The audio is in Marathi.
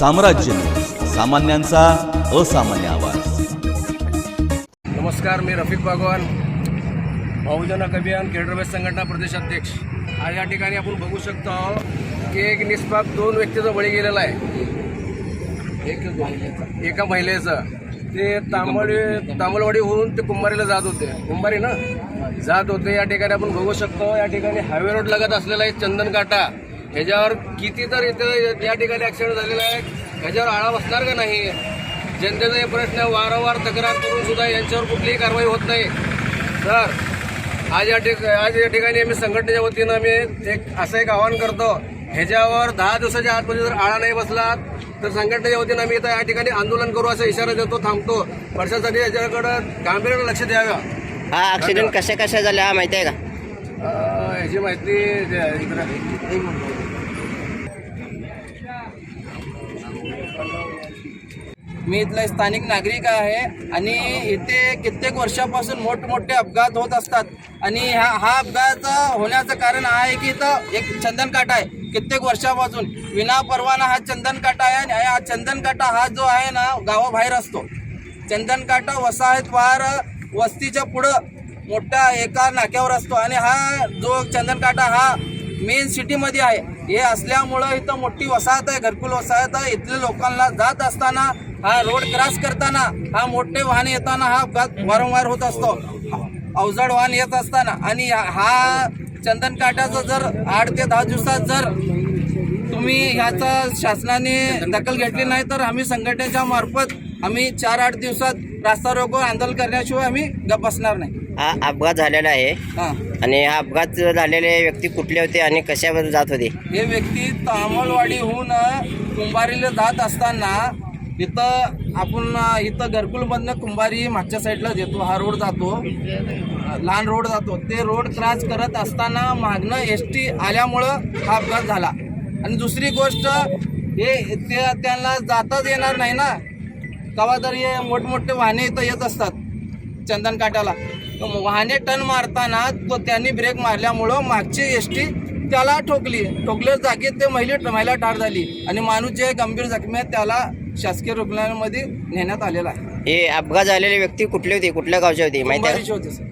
साम्राज्य. सामान्यांचा असामान्य आवाज. नमस्कार मी रफिक बागवान बहुजन अभियान केडरवेज संघटना प्रदेशाध्यक्ष आज या ठिकाणी आपण बघू शकतो की एक निष्पाप दोन व्यक्तीचा बळी गेलेला आहे. एका महिलेचं. ते तांबडी तांबलवाडीहून ते कुंभारीला जात होते. कुंभारी ना? जात होते. या ठिकाणी आपण बघू शकतो या ठिकाणी हायवे रोड लगत असलेला आहे चंदन काटा ह्याच्यावर किती तर इथं या ठिकाणी ॲक्सिडेंट झालेला आहे. ह्याच्यावर आळा बसणार का नाही? जनतेचा हे प्रश्न वारंवार तक्रार करून सुद्धा यांच्यावर कुठलीही कारवाई होत नाही. तर आज या ठिक आज या ठिकाणी आम्ही संघटनेच्या वतीनं आम्ही एक असं एक आवाहन करतो. ह्याच्यावर दहा दिवसाच्या आतमध्ये जर आळा नाही बसला तर संघटनेच्या वतीनं आम्ही इथं या ठिकाणी आंदोलन करू असा इशारा देतो थांबतो. प्रशासनाने याच्याकडं गांभीर्यानं लक्ष द्यावं. हा ऍक्सिडेंट कशा कशा झाल्या हा माहिती आहे का? याची माहिती मी इथला स्थानिक नागरिक आहे आणि इथे कित्येक वर्षापासून मोठमोठे अपघात होत असतात. आणि हा हा अपघात होण्याचं कारण आहे की इथं एक चंदन काटा आहे. कित्येक वर्षापासून. विना परवाना हा चंदन काटा आहे आणि हा चंदन काटा हा जो आहे ना गावाबाहेर असतो. चंदन काटा वसाहत वार वस्तीच्या पुढं मोठ्या एका नाक्यावर असतो. आणि हा जो चंदनकाटा हा मेन सिटीमध्ये आहे. हे असल्यामुळं इथं मोठी वसाहत आहे घरकुल वसाहत आहे. इथल्या लोकांना जात असताना हा रोड क्रॉस करताना हा मोठे वाहन येताना हा अपघात वारंवार होत असतो. अवजड वाहन येत असताना. आणि हा- चंदनकाटाचा जर आठ ते दहा दिवसात जर तुम्ही ह्याचा शासनाने दखल घेतली नाही तर आम्ही संघटनेच्या मार्फत आम्ही चार आठ दिवसात रास्ता रोको आंदोलन करण्याशिवाय आम्ही गप बसणार नाही. हा अपघात झालेला आहे. हां. आणि हा अपघात झालेले व्यक्ती कुठले होते आणि कशावर जात होते? हे व्यक्ती तामलवाडीहून कुंभारीला जात असताना इथं आपण इथं घरकुलमधनं कुंभारी मागच्या साईडला देतो. हा रोड जातो. लहान रोड जातो. ते रोड क्रॉस करत असताना मागणं एस टी आल्यामुळं हा अपघात झाला. आणि दुसरी गोष्ट हे त्यांना जाताच येणार नाही ना. कवा तर हे मोठमोठे वाहने इथं येत असतात चंदन काट्याला वाहने टन मारताना तो त्यांनी ब्रेक मारल्यामुळं मागची एस टी त्याला ठोकली. ठोकल्या जागेत ते महिला महिला ठार झाली. आणि माणूस जे गंभीर जखमी आहे त्याला शासकीय रुग्णालयामध्ये नेण्यात आलेला आहे. हे अपघात झालेले व्यक्ती कुठले होते? कुठल्या गावचे होते? माहिती होते सर.